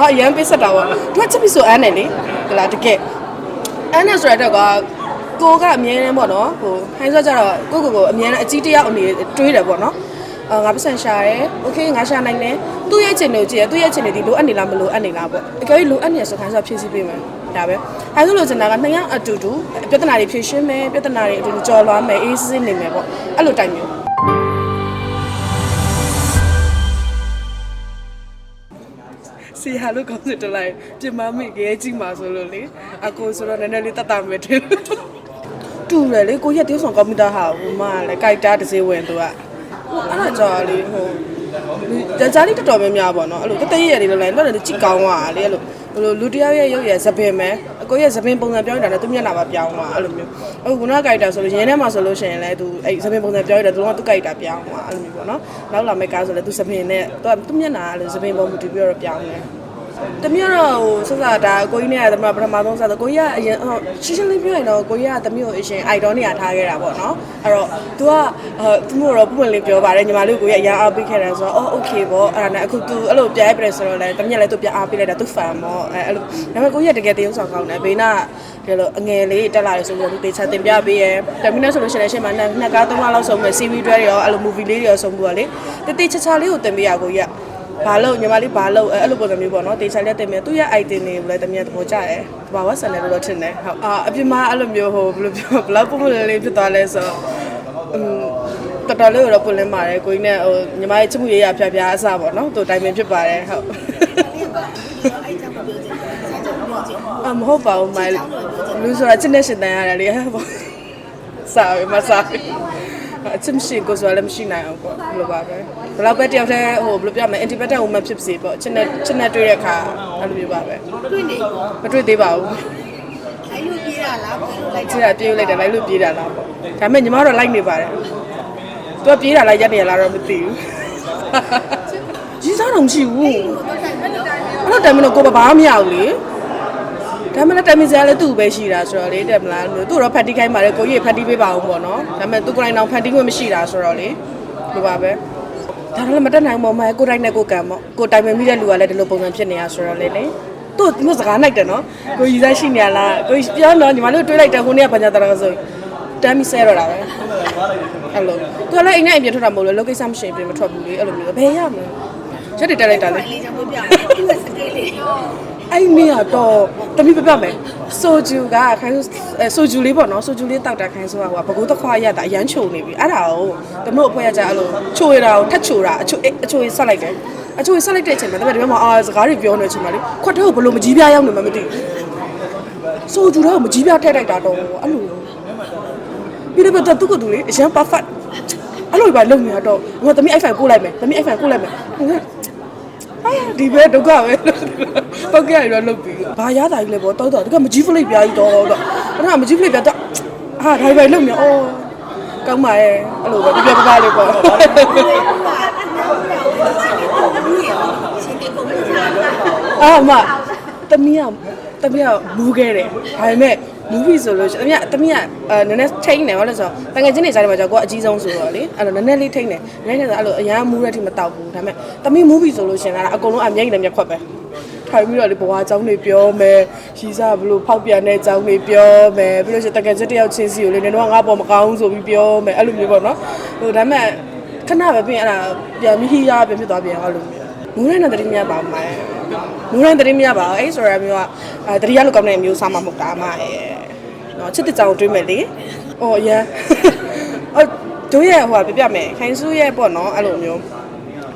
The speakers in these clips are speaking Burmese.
ဟာအရန်ပေးဆက်တာပေါ့သူကချက်ပြီးဆိုအန်းတယ်လေဟလာတကယ်အန်းတယ်ဆိုတော့ကကိုကအမြဲတမ်းပေါ့နော်ဟိုဟိုင်းဆိုကြတော့ကိုကိုကိုအမြဲတမ်းအကြီးတယောက်အနေနဲ့တွေးတယ်ပေါ့နော်အာငါပတ်စံရှာရဲโอเคငါရှာနိုင်တယ်သူ့ရဲ့ချင်ကိုကြည့်ရသူ့ရဲ့ချင်တွေဒီလိုအပ်နေလားမလိုအပ်နေလားပေါ့အကယ်၍လိုအပ်နေရဆိုခိုင်းဆိုဖြည့်ဆည်းပေးမယ်ဒါပဲအဲဆိုလို့ကျင်တာကနှစ်ယောက်အတူတူပြဿနာတွေဖြေရှင်းမယ်ပြဿနာတွေအတူတူကြော်လွှားမယ်အေးစစ်စစ်နေမယ်ပေါ့အဲ့လိုတိုင်မျိုး စီဟာလို့ကောင်းစတလိုက်ပြင်မမိခဲကြည့်မှာဆိုလို့လေအကိုဆိုတော့နည်းနည်းလေးတတ်တာမယ်တင်တူတယ်လေကိုရက်တေးဆောင်ကွန်ပျူတာဟာဟိုမှလည်းကြိုက်တာတစ်စေးဝင်သူကဟိုအဲ့ဒါကြောင့်လေဟိုဒါကြားလေးတော်တော်များများပေါ့နော်အဲ့လိုတတရရလေးလည်းလည်းတော့လည်းကြည့်ကောင်းသွားလေအဲ့လိုဘလိုလူတယောက်ရဲ့ရုပ်ရယ်သပင်မယ်အ ကိုရဲ့သပင်ပုံစံပြောင်းနေတာနဲ့သူမျက်နှာပါပြောင်းသွားအဲ့လိုမျိုးအခုခုနကကြိုက်တာဆိုလို့ရင်းထဲမှာဆိုလို့ရှိရင်လည်းသူအဲ့သပင်ပုံစံပြောင်းနေတာသူကသူကြိုက်တာပြောင်းသွားအဲ့လိုမျိုးပေါ့နော်နောက်လာမယ့်ကားဆိုလည်းသူသပင်နဲ့သူကသူမျက်နှာကလည်းသပင်ပုံမူတည်ပြီးတော့ပြောင်းတယ် တမီးကတော့ဟိုဆက်စားဒါကိုကြီးနဲ့တမီးပထမဆုံးစားတော့ကိုကြီးကအရင်ဟိုရှင်းရှင်းလေးပြောရင်တော့ကိုကြီးကတမီးကိုအရှင် idol နေရာထားခဲ့တာပေါ့နော်အဲ့တော့ तू ကဟိုသူ့ကိုတော့ပုံမှန်လေးပြောပါတယ်ညီမလေးကိုကြီးကအရင်အားပေးခဲ့တယ်ဆိုတော့အော် okay ပေါ့အဲ့ဒါနဲ့အခု तू အဲ့လိုပြဲပြတယ်ဆိုတော့လည်းတမီးကလည်း तू ပြအားပေးလိုက်တာ तू fan ပေါ့အဲ့အဲ့လိုဒါပေမဲ့ကိုကြီးကတကယ်တရုပ်ဆောင်ကောင်းတယ်ဘေးနာဒီလိုအငယ်လေးတက်လာတယ်ဆိုတော့ तू တေချာတင်ပြပေးရယ်တမီးနဲ့ဆိုလို့ရှိရင်ရှင်းမှာနှစ်ကားသုံးကားလောက်ဆုံးမယ် CV တွဲရောအဲ့လို movie လေးတွေရောဆုံးဘူးကလေတေတေချာချာလေးကိုတင်ပေးရကိုကြီးက ဘာလို့ညီမလေးဘာလို့အဲ့လိုပုံစံမျိုးပေါ့နော်တေချာလက်တင်မြသူ့ရဲ့ item တွေကိုလည်းတမီးသဘောကျတယ်။ဘာဝဆန်တယ်လို့တော့ထင်တယ်။ဟုတ်အာအပြင်မှာအဲ့လိုမျိုးဟိုဘယ်လိုပြောဘလောက်ပုံပုံလေးလေးဖြစ်သွားလဲဆိုတော့အမ်တော်တော်လေးတော့ပွင့်လင်းပါတယ်ကိုကြီးနဲ့ဟိုညီမရဲ့ချစ်မှုရေးရဖျားဖျားအစပေါ့နော်သူတိုင်ပင်ဖြစ်ပါတယ်ဟုတ်အမဟုတ်ပါဘူးမိုင်လူဆိုတာချစ်နေရှင်တန်ရတယ်လေဟဲ့ပေါ့စားရမစား အချစ်မရှိကိုယ်ဆိုလည်းမရှိနိုင်အောင်ပေါ့ဘယ်လိုပါပဲဘယ်လောက်ပဲတယောက်တည်းဟိုဘယ်လိုပြောမလဲ independent woman ဖြစ်စေပေါ့ချစ်နေချစ်နေတွေ့တဲ့အခါအဲ့လိုမျိုးပါပဲတွေ့နေပေါ့မတွေ့သေးပါဘူးအဲ့လိုပြေးတာလားလိုက်ချစ်တာပြေးလိုက်တယ်လိုက်လို့ပြေးတာလားပေါ့ဒါပေမဲ့ညီမတို့လိုက်နေပါတယ်သူကပြေးတာလားရက်နေရလားတော့မသိဘူးကြီးစားတော့မရှိဘူးအဲ့တော့တိုင်မလို့ကိုဘာမှမရဘူးလေ ဒါမှလည်းတိုင်မစရာလည်းသူ့ပဲရှိတာဆိုတော့လေတဲ့မလားလို့သူ့တော့ဖတ်တီးခိုင်းပါတယ်ကိုကြီးဖတ်တီးပေးပါအောင်ပေါ့နော်ဒါပေမဲ့သူကိုယ်တိုင်တော့ဖတ်တီးခွင့်မရှိတာဆိုတော့လေလိုပါပဲဒါလည်းမတက်နိုင်ပါဘူးမကိုတိုင်းနဲ့ကိုကံပေါ့ကိုတိုင်မမိတဲ့လူကလည်းဒီလိုပုံစံဖြစ်နေရဆိုတော့လေလေသူ့သူစကားနိုင်တယ်နော်ကိုကြီးစားရှိနေရလားကိုပြောတော့ညီမတို့တွေးလိုက်တယ်ဟိုနေ့ကဘာညာတရကဆိုတမ်းမီဆဲတော့တာပဲအဲ့လိုသူကလည်းအိမ်နဲ့အိမ်ပြန်ထွက်တာမဟုတ်လို့လောကိစ္စမရှိရင်ပြင်မထွက်ဘူးလေအဲ့လိုမျိုးဘယ်ရမလဲချက်တွေတက်လိုက်တာလေလေးချောင်းပြသူ့ရဲ့စကေးလေး အဲ့နေရတော့တမိပြပြမယ်ဆိုဂျူကခိုင်းအဲဆိုဂျူလေးပေါ့နော်ဆိုဂျူလေးတောက်တာခိုင်းဆိုတာဟိုကဘကိုးတစ်ခွားရတာအရန်ချိုနေပြီအဲ့ဒါကိုတမို့အဖွဲရကြအဲ့လိုချိုရတာကိုထက်ချိုတာအချိုအချိုဆက်လိုက်တယ်အချိုဆက်လိုက်တဲ့အချိန်မှာတမန်ဒီမှာအာစကားတွေပြောနေတဲ့အချိန်မှာလေခွတ်တဲ့ကိုဘလို့မကြီးပြားရောက်နေမှမသိဘူးဆိုဂျူတော့မကြီးပြားထည့်လိုက်တာတော့အဲ့လိုပြီးတော့သူကတူလေအရန် perfect အဲ့လိုပဲလုံနေတော့ငါတမီး iPhone ပို့လိုက်မယ်တမီး iPhone ပို့လိုက်မယ်အာဒီပဲဒုက္ခပဲ ပောက်ကရရလုတ်ပြီးဘာရတာကြီးလဲပေါ့တောက်တော့တကမကြီးဖလိပ်ပြားကြီးတော့တော့အဲ့ဒါမကြီးဖလိပ်ပြားတော့အာဒါပဲလုံနေအော်ကောင်းပါရဲ့အဲ့လိုပဲပြပြပပလေးပေါ့ရှင်နေကုန်လို့စားတာအာမတမီးကတမီးကမူးခဲ့တယ်ဒါပေမဲ့မူဗီဆိုလို့တမီးကတမီးကအဲနည်းနည်းထိန်းတယ်ဟုတ်လဲဆိုတော့တငယ်ချင်းတွေကြားထဲမှာကြောက်ကိုကအကြီးဆုံးဆိုတော့လေအဲ့လိုနည်းနည်းလေးထိန်းတယ်နည်းနည်းဆိုအဲ့လိုအရန်မူးတဲ့အထိမတောက်ဘူးဒါပေမဲ့တမီးမူဗီဆိုလို့ရှင်လာတာအကုန်လုံးအမြဲတမ်းမျက်ခွက်ပဲ ထိုင်ပြီးတော့လေဘဝအကြောင်းတွေပြောမယ်ရီစားဘလို့ဖောက်ပြန်တဲ့အကြောင်းတွေပြောမယ်ပြီးလို့ရှိရင်တကယ်ချင်းတယောက်ချင်းစီကိုလေနင်တို့ကငါ့ပေါ်မကောင်းဆိုပြီးပြောမယ်အဲ့လိုမျိုးပေါ့နော်ဟိုဒါပေမဲ့ခဏပဲပြင်အဲ့ဒါပြန်ပြီးဟီးရပြန်ဖြစ်သွားပြန်အဲ့လိုမျိုးမူးတဲ့နဲ့တတိမြတ်ပါမှာမူးတဲ့တတိမြတ်ပါအဲ့ဆိုရမျိုးကအဲတတိယလောက်ကောင်းတဲ့အမျိုးစားမှမဟုတ်တာအမရဲ့နော်ချစ်တဲ့ကြောင်တွေးမယ်လေ။အော်ရန်။အော်တို့ရဲ့ဟိုကပြပြမယ်ခိုင်စုရဲ့ပေါ့နော်အဲ့လိုမျိုး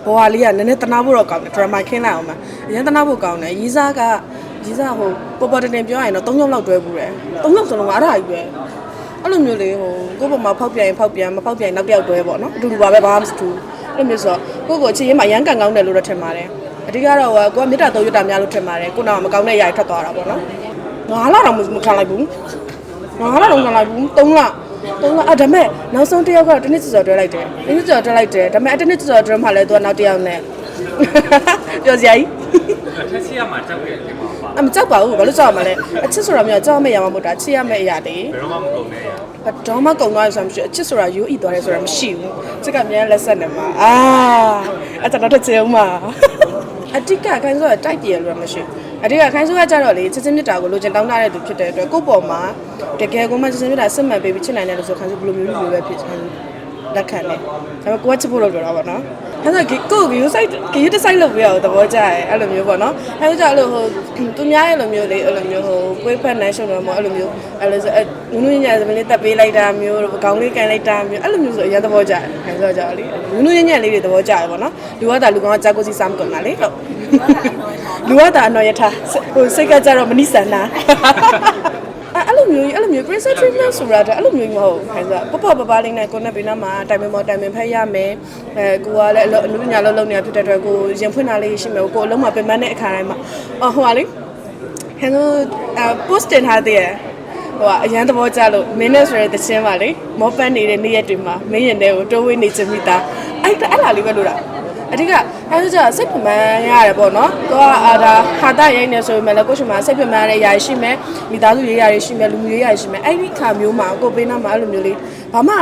ဘဝလေးကနည်းနည်းတနာဖို့တော့ကောင်းတယ်ဒရမာခင်းလိုက်အောင်မှာအရင်တနာဖို့ကောင်းတယ်ရီးစားကရီးစားဟိုပေါ်ပေါ်တင်တင်ပြောရရင်တော့၃ယောက်လောက်တွဲဘူးတယ်၃ယောက်စလုံးကအဲ့ဒါကြီးပဲအဲ့လိုမျိုးလေဟိုကိုယ့်ဘက်မှာဖောက်ပြန်ရင်ဖောက်ပြန်မဖောက်ပြန်ရင်နောက်တစ်ယောက်တွဲပေါ့နော်အတူတူပါပဲဘာမှမတူအဲ့လိုမျိုးဆိုတော့ကိုယ့်ကိုအခြေရင်းမှာရမ်းကန်ကောင်းတယ်လို့တော့ထင်ပါတယ်အဓိကတော့ဟိုကိုကမေတ္တာတော်ရွတ်တာများလို့ထင်ပါတယ်ကိုနောက်မကောင်းတဲ့ຢာထွက်သွားတာပေါ့နော်ငါလာတော့မခံလိုက်ဘူးငါလာတော့ငါလိုက်ဘူး3လ 3လအဲ့ဒါမဲ့နောက်ဆုံးတစ်ယောက်ကတော့တစ်နှစ်ကျော်တွဲလိုက်တယ်တစ်နှစ်ကျော်တွဲလိုက်တယ်ဒါမဲ့အဲ့တစ်နှစ်ကျော်တွဲမှလည်းသူကနောက်တစ်ယောက်နဲ့ပြောစရာကြီးထက်စီရမှာကြောက်ခဲ့တယ်မှာပါအမကြောက်ပါဘူးဘာလို့ကြောက်ရမလဲအချစ်ဆိုတာမျိုးကြောက်မဲ့ရမှာမဟုတ်တာချစ်ရမယ့်အရာတွေဘယ်တော့မှမကုန်နဲ့ရဘာတော့မှကုံသွားရဆိုတာမရှိဘူးအချစ်ဆိုတာယူဣသွားတယ်ဆိုတာမရှိဘူးချစ်ကမြန်လက်ဆက်နေမှာအာအဲ့ဒါတော့တစ်ချိန်အောင်မှာအတိကခိုင်းဆိုကတိုက်တည်ရလို့မရှိဘူး အတိကခိုင်းဆိုကကြတော့လေချစ်ချင်းမြတ်တာကိုလိုချင်တောင်းတတဲ့သူဖြစ်တဲ့အတွက်ကိုယ့်ပေါ်မှာတကယ်ကိုမှချစ်ချင်းမြတ်တာစစ်မှန်ပေးပြီးချစ်နိုင်တယ်လို့ဆိုခိုင်းဆိုဘယ်လိုမျိုးလိုပဲဖြစ်ချင်လက်ခံတယ်ဒါပေမဲ့ကိုကချစ်ဖို့လို့ပြောတာပေါ့နော်အဲ့ဒါကိုကိုကို site ကို site ဆိုင်လို့ပြရအောင်သဘောကျရဲအဲ့လိုမျိုးပေါ့နော်အဲ့လိုကြအဲ့လိုဟိုသူများရဲ့လိုမျိုးလေအဲ့လိုမျိုးဟိုကိုယ်ဖက်နန်းရှုံတော့မအဲ့လိုမျိုးအဲ့လိုဆိုအဲ့နုနုညံ့ညံ့စပင်းလေးတက်ပေးလိုက်တာမျိုးခေါင်းလေးကန်လိုက်တာမျိုးအဲ့လိုမျိုးဆိုအရင်သဘောကျတယ်ခိုင်းဆိုကြလေနုနုညံ့ညံ့လေးတွေသဘောကျရပေါ့နော်လူကတာလူကောင်ကကြာကိုစီစားမကုန်တာလေဟုတ် လူကတာအနော်ရထားဟိုစိတ်ကကြတော့မနိဆန္နာအဲ့လိုမျိုးအဲ့လိုမျိုး princess treatment ဆိုတာတော့အဲ့လိုမျိုးမဟုတ်ဘူးခင်ဗျာပပပပလေးနဲ့ကိုနဲ့ဘေးနားမှာတိုင်ပင်မော်တိုင်ပင်ဖက်ရမယ်အဲကိုကလည်းအလုပ်အလုပ်ညာလုံးလုံးနေဖြစ်တဲ့အတွက်ကိုရင်ဖွင့်တာလေးရှိမယ်ကိုအလုံးမှာပင်ပန်းတဲ့အခါတိုင်းမှာအော်ဟိုပါလေခင်ဗျာ post တင်ထားသေးတယ်ဟိုကအရန်သဘောကျလို့မင်းနဲ့ဆိုရတဲ့တခြင်းပါလေမောပန်းနေတဲ့နေ့ရက်တွေမှာမင်းရင်တွေကိုတိုးဝေးနေချင်မိတာအဲ့ဒါအဲ့လာလေးပဲလို့လား အဓိကအဲဆိုကြစိတ်ပြမန်းရတယ်ပေါ့နော်သူကအာဒါဟာတာရိုက်နေဆိုပေမဲ့လည်းကိုရှင်မှာစိတ်ပြမန်းရတဲ့ຢာရှိမယ်မိသားစုရေးရာတွေရှိမယ်လူမျိုးရေးရာတွေရှိမယ်အဲ့ဒီခါမျိုးမှာကိုပေးနာမှာအဲ့လိုမျိုးလေးဘာမှ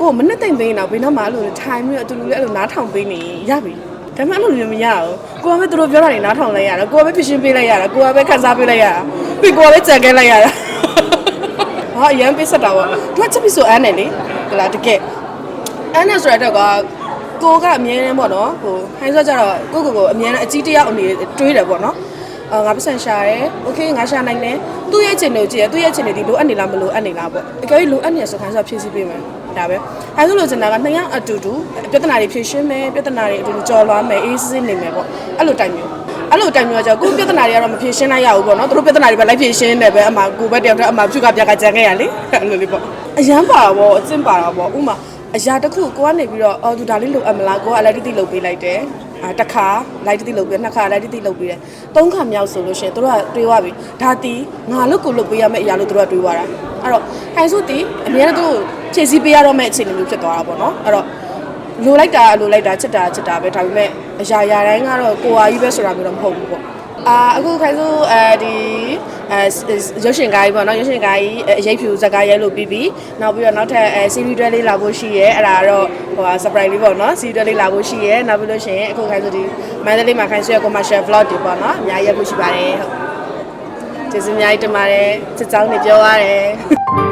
ကိုမနဲ့တိမ်သိနေတော့ဘေးနားမှာအဲ့လိုထိုင်ပြီးတော့အတူတူလေးအဲ့လိုနားထောင်ပေးနေရပြီဒါမှမဟုတ်လည်းမရဘူးကိုကပဲသူတို့ပြောတာတွေနားထောင်လိုက်ရတာကိုကပဲဖြစ်ရှင်းပေးလိုက်ရတာကိုကပဲခန်းစားပေးလိုက်ရတာပြီးကိုကပဲကြံခဲလိုက်ရတာဟာအရန်ပေးဆက်တာပေါ့သူကချက်ပြီးဆိုအန်းနေလေဟလာတကယ်အန်းနေဆိုရတော့က ကိုကအမြဲတမ်းပေါ့နော်ဟိုဟိုင်းစောကြတော့ကိုကိုကိုအမြဲတမ်းအကြီးတယောက်အနေနဲ့တွေးတယ်ပေါ့နော်အာငါပတ်စံရှာရဲโอเคငါရှာနိုင်တယ်သူ့ရဲ့ချင်လို့ကြည့်ရသူ့ရဲ့ချင်နေဒီလိုအပ်နေလားမလိုအပ်နေလားပေါ့အကယ်၍လိုအပ်နေရဆိုခိုင်းစောဖြည့်ဆည်းပေးမယ်ဒါပဲအဲဆိုလို့ကျင်တာကနှစ်ယောက်အတူတူပြဿနာတွေဖြေရှင်းမယ်ပြဿနာတွေအတူတူကြော်လွှားမယ်အေးစစ်စစ်နေမယ်ပေါ့အဲ့လိုတိုင်မျိုးအဲ့လိုတိုင်မျိုးကကြောကိုပြဿနာတွေကတော့မဖြေရှင်းနိုင်ရဘူးပေါ့နော်သူတို့ပြဿနာတွေပဲလိုက်ဖြေရှင်းတယ်ပဲအမှကိုပဲတယောက်တည်းအမှဖြူကပြကကြံခဲ့ရလေအဲ့လိုလေးပေါ့အရန်ပါတော့အကျင့်ပါတော့ပေါ့ဥမာ အရာတစ်ခုကိုကနေပြီးတော့အော်သူဒါလေးလိုအပ်မလားကိုကအလိုက်တိတိလုပ်ပေးလိုက်တယ်အာတစ်ခါလိုက်တိတိလုပ်ပေးနှစ်ခါလိုက်တိတိလုပ်ပေးတယ်သုံးခါမြောက်ဆိုလို့ရှိရင်တို့ကတွေးသွားပြီဒါတီငါလို့ကိုလုပ်ပေးရမယ့်အရာလို့တို့ကတွေးသွားတာအဲ့တော့ဟိုင်ဆိုတီအများတို့ဖြည့်ဆည်းပေးရတော့မယ့်အခြေအနေမျိုးဖြစ်သွားတာပေါ့နော်အဲ့တော့လိုလိုက်တာလိုလိုက်တာချစ်တာချစ်တာပဲဒါပေမဲ့အရာရာတိုင်းကတော့ကိုဟာကြီးပဲဆိုတာမျိုးတော့မဟုတ်ဘူးပေါ့ အာအခုခိုင်ဆိုအဲဒီအဲရုပ်ရှင်ကားကြီးပေါ့နော်ရုပ်ရှင်ကားကြီးအရေးဖြူဇက်ကားရဲလို့ပြီးပြီးနောက်ပြီးတော့နောက်ထပ်အဲစီရီတွဲလေးလာဖို့ရှိရဲအဲ့ဒါကတော့ဟိုဟာ surprise လေးပေါ့နော်စီရီတွဲလေးလာဖို့ရှိရဲနောက်ပြီးလို့ရှိရင်အခုခိုင်ဆိုဒီမန္တလေးမှာခိုင်ဆိုရ commercial vlog တွေပေါ့နော်အများကြီးရဖို့ရှိပါတယ်ဟုတ်ကျေးဇူးအများကြီးတင်ပါတယ်စစ်ကြောင်းနေပြောရတယ်